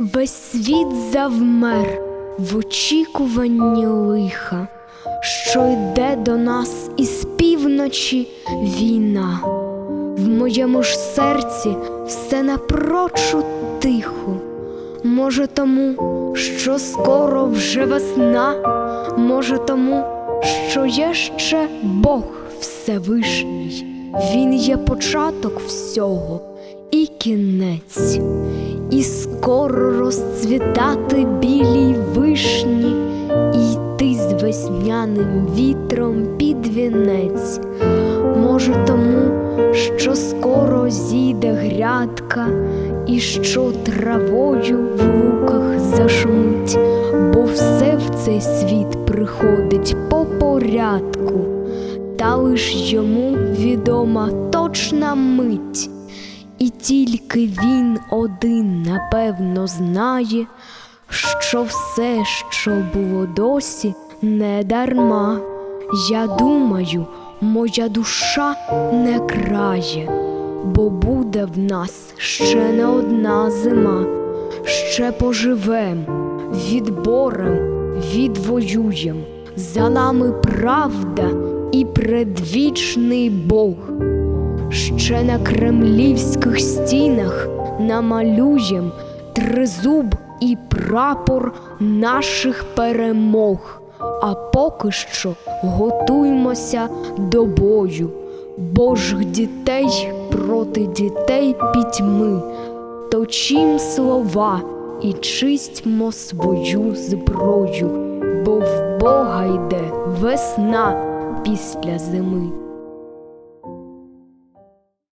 Весь світ завмер в очікуванні лиха, що йде до нас із півночі війна. В моєму ж серці все напрочуд тихо. Може, тому, що скоро вже весна, може, тому, що є ще Бог Всевишній. Він є початок всього і кінець, і скоро розцвітати білій вишні, і йти з весняним вітром під вінець. Може, тому, що скоро зійде грядка, і що травою в луках зашумить, бо все в цей світ приходить по порядку, та лиш йому відома точна мить, і тільки він один напевно знає, що все, що було досі, не дарма. Я думаю, моя душа не крає, бо буде в нас ще не одна зима, ще поживем, відборем, відвоюєм. За нами правда і предвічний Бог. Ще на кремлівських стінах намалюєм тризуб і прапор наших перемог. А поки що готуймося до бою, Божих дітей проти дітей пітьми, точім слова і чистьмо свою зброю, бо в Бога йде весна після зими.